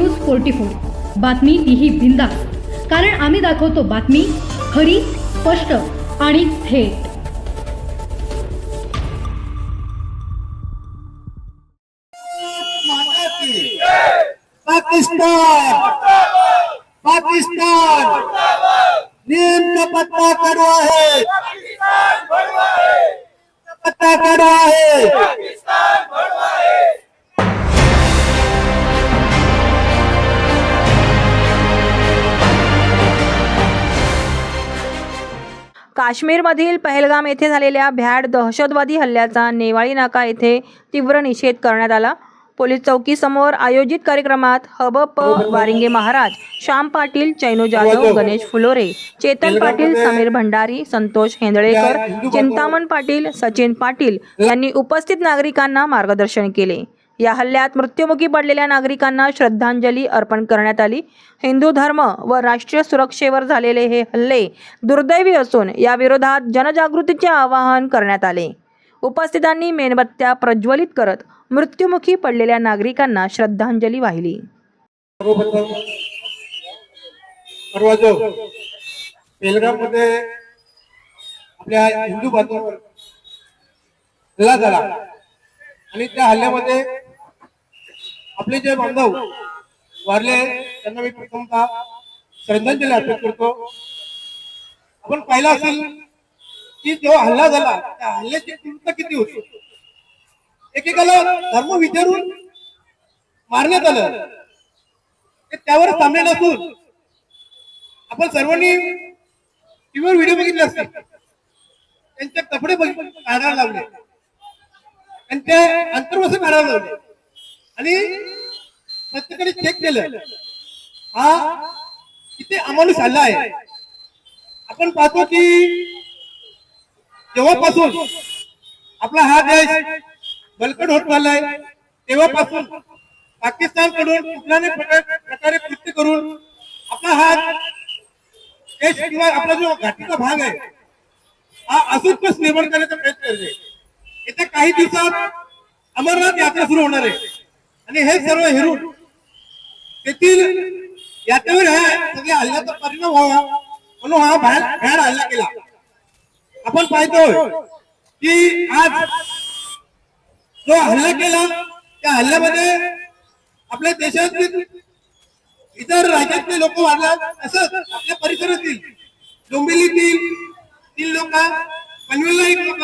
News forty four. बातमी तीही बिंदास. कारण आम्ही दाखवतो बातमी खरी स्पष्ट आणि थेट. पाकिस्तान! पाकिस्तान नीम का पत्ता कड़वा है पत्ता कड़वा है काश्मीरमधील पहलगाम येथे झालेल्या भ्याड दहशतवादी हल्ल्याचा नेवाळी नाका येथे तीव्र निषेध करण्यात आला. पोलीस चौकीसमोर आयोजित कार्यक्रमात हबप वारिंगे महाराज श्याम पाटील चैनू जाधव गणेश फुलोरे चेतन पाटील समीर भंडारी संतोष हेंदळेकर चिंतामण पाटील सचिन पाटील यांनी उपस्थित नागरिकांना मार्गदर्शन केले. या हल्ल्यात मृत्युमुखी पडलेल्या नागरिकांना श्रद्धांजली अर्पण करण्यात आली. हिंदू धर्म व राष्ट्रीय सुरक्षेवर झालेले हे हल्ले दुर्दैवी असून या विरोधात जनजागृतीचे आवाहन करण्यात आले. उपस्थितांनी मेणबत्त्या प्रज्वलित करत मृत्युमुखी पडलेल्या नागरिकांना श्रद्धांजली वाहिली. आपल्या हिंदू बांधवांवर हल्ला झाला. आणि त्या हल्ल्यामध्ये आपले जे बांधव वारले त्यांना मी प्रथमतः श्रद्धांजली अर्पित करतो. आपण पाहिलं असेल की जो हल्ला झाला त्या हल्ल्याची तीव्रता किती होती? एकेकाला धर्म विचारून मारण्यात आलं. ते त्यावर सामने नसून आपण सर्वांनी टीव्हीवर व्हिडिओ बघितले असते त्यांचे कपडे बघ- काढायला लावले. त्यांचे अंतर्वसन काढायला लावले. आणि प्रत्येकाने चेक केलं. हा किती अमानुष हल्ला आहे. आपण पाहतो की जेव्हापासून आपला हा देश बलकट होत चाललाय. तेव्हापासून पाकिस्तानकडून कुठल्याही प्रकारे कृत्य करून आपला हा देश किंवा आपला जो घाटीचा भाग आहे हा असुत्कच निर्माण करण्याचा प्रयत्न करते येत्या काही दिवसात अमरनाथ यात्रा सुरू होणार आहे. आणि हे सर्व हेरून तेथील यात्रेवर ह्या सगळ्या हल्ल्याचा परिणाम व्हावा म्हणून हा बाहेर बाहेर हल्ला केला. आपण पाहतो की आज जो हल्ला केला त्या हल्ल्यामध्ये आपल्या देशातील इतर राज्यातले लोक वाढला तसंच आपल्या परिसरातील डोंबिवलीतील तीन लोक पनवेलला एक लोक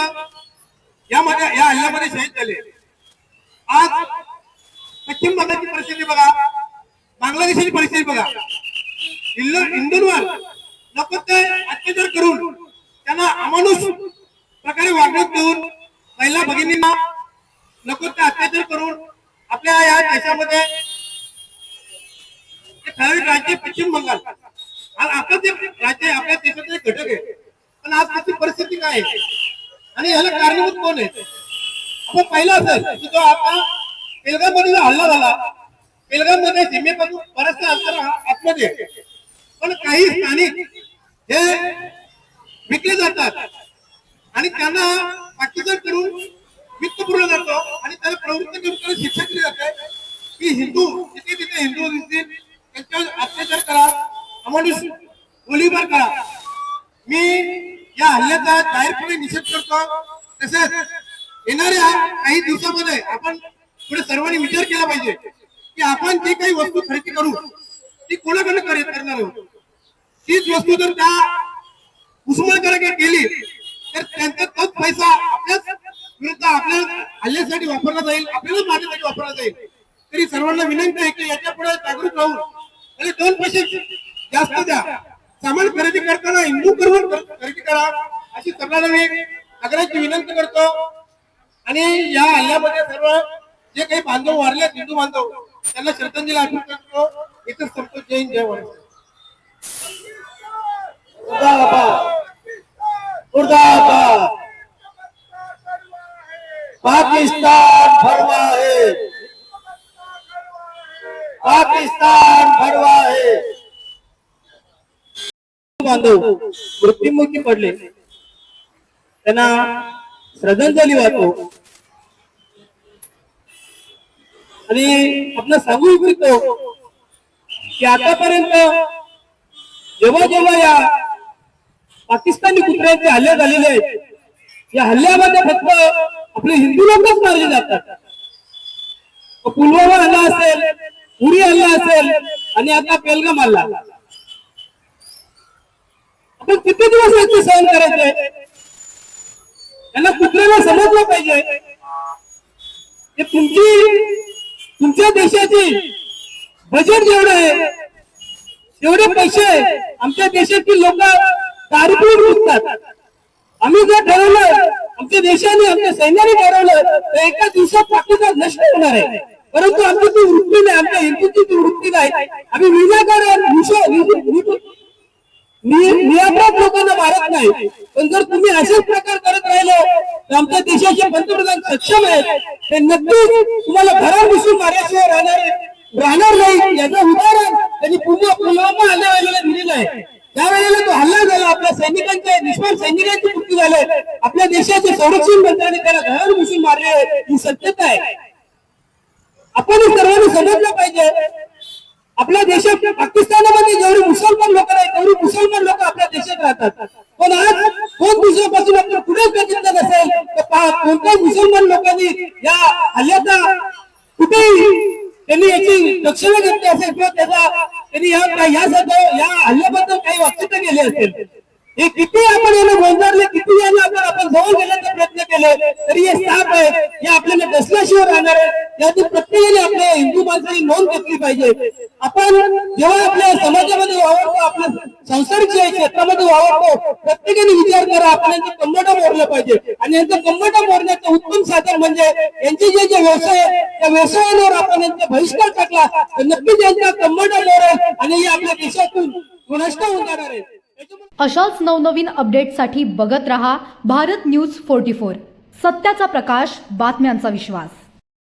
यामध्ये या हल्ल्यामध्ये शहीद झाले. आज पश्चिम बंगालची परिस्थिती बघा. बांगलादेशाची परिस्थिती बघा. हिंदू हिंदूंवर नको ते अत्याचार करून त्यांना अमानुष प्रकारे वागणूक देऊन महिला भगिनींना नको ते अत्याचार करून आपल्या या देशामध्ये ठराविक राज्य पश्चिम बंगाल. आज आपलं ते राज्य आहे, आपल्या देशाचे एक घटक आहे. पण आज त्याची परिस्थिती काय आहे? आणि ह्याला कारणीभूत कोण आहे? आपण पाहिलं असेल की जो आता पेलगाममध्ये हल्ला झाला. पेलगाममध्ये सीमेपासून बरचसा अंतर आतमध्ये पण काही स्थानिक हे विकले जातात आणि त्यांना पाकिस्तानकडून वित्त पुरवला जातो आणि त्याला प्रवृत्त करून शिक्षा केली जाते. की हिंदू जिथे तिथे हिंदू दिसतील त्यांच्यावर अत्याचार करा अमानुष गोळीबार करा. मी या हल्ल्याचा जाहीरपणे निषेध करतो. तसेच येणाऱ्या काही दिवसामध्ये आपण पुढे सर्वांनी विचार केला पाहिजे की आपण जी काही वस्तू खरेदी करू ती कोणाकडे खरेदी करणार आहोत? तीच वस्तू जर त्या उस्मानाकडे गेली तर त्यांचा तोच पैसा आपल्याच विरुद्ध आपल्या हल्ल्यासाठी वापरला जाईल आपल्याला माझ्यासाठी वापरला जाईल. तरी सर्वांना विनंती आहे की याच्यापुढे जागरूक राहून आणि दोन पैसे जास्त द्या. सामान खरेदी करताना हिंदू करून खरेदी करा अशी सगळ्यांना मी आग्रहाची विनंती करतो. आणि या हल्ल्यामध्ये सर्व जे काही बांधव वारले हिंदू बांधव त्यांना श्रद्धांजली अर्पण करतो. इथं संतोष जैन जय मुर्दाबाद पाकिस्तान भरवा है. पाकिस्तान भरवा है. बांधव मृत्यूमुखी पडले. त्यांना श्रद्धांजली वाहतो. आणि आपण सांगू इच्छितो की आतापर्यंत जेव्हा जेव्हा या पाकिस्तानी कुत्र्यांचे हल्ले झालेले आहेत या हल्ल्यामध्ये फक्त आपले हिंदू लोकच मारले जातात. पुलवामा हल्ला असेल उरी हल्ला असेल आणि आता पेलगाम हल्ला. आपण किती दिवस याचे सहन करायचे? त्यांना कुत्र्याला समजलं पाहिजे. तुमची तुमच्या देशाची बजेट जेवढं आहे तेवढे पैसे आमच्या देशातील लोक दारिद्र्य विकतात. आम्ही जर ठरवलं आमच्या देशाने आमच्या सैन्याने ठरवलं तर एका दिवसात पाकिस्तान नष्ट होणार आहे. परंतु आमची ती वृत्ती नाही आमच्या हिंदूची ती वृत्ती नाही आम्ही विनाकारण निरापराध लोकांना मारत नाही. पण जर तुम्ही असेच प्रकार करत राहिलो तर आमच्या देशाचे पंतप्रधान सक्षम आहेत. हे नक्कीच तुम्हाला घरात दिसून मारल्याशिवाय राहणार राहणार नाही याचं उदाहरण त्यांनी पुन्हा पुलवामा हल्ल्या वेळेला दिलेलं आहे. त्यावेळेला तो हल्ला झाला आपल्या सैनिकांच्या निष्फळ सैनिकांची मृत्यू झाले. आपल्या देशाचे संरक्षण मंत्र्यांनी त्याला घरात घुसून मारले ही सत्यता आहे. आपण सर्वांनी समजलं पाहिजे. आपल्या देशात पाकिस्तानामध्ये जेवढे मुसलमान लोक आहेत तेवढे मुसलमान लोक आपल्या देशात राहतात. पण आज दोन दिवसापासून आपण कुठेच कोणत्याही मुसलमान लोकांनी या हल्ल्याचा कुठेही त्यांनी याची दक्षता घेतली असेल किंवा त्याचा त्यांनी या या हल्ल्याबद्दल काही वक्तव्य केले असेल हे किती आपण याला गोंधळले किती याला आपण आपण जवळ गेल्याचा प्रयत्न केले तरी हे साप आहे हे आपल्याला डसल्याशिवाय राहणार आहे यातून प्रत्येकाने आपल्या हिंदू माणसाने नोंद घेतली पाहिजे. आपण जेव्हा आपल्या समाजामध्ये वावरतो आपल्या संसारिक जे क्षेत्रामध्ये वावरतो प्रत्येकाने विचार करा आपण यांचं कंबटा मोरलं पाहिजे. आणि यांचं कंबटा मोरण्याचं उत्तम साधन म्हणजे यांचे जे जे व्यवसाय त्या व्यवसायावर आपण यांचा बहिष्कार टाकला तर नक्कीच यांचा कंबटा मोरेल आणि हे आपल्या देशातून नष्ट होऊन जाणार आहे. अशाच नवनवीन अपडेटसाठी बघत रहा भारत न्यूज फोर्टी फोर. सत्याचा प्रकाश बातम्यांचा विश्वास.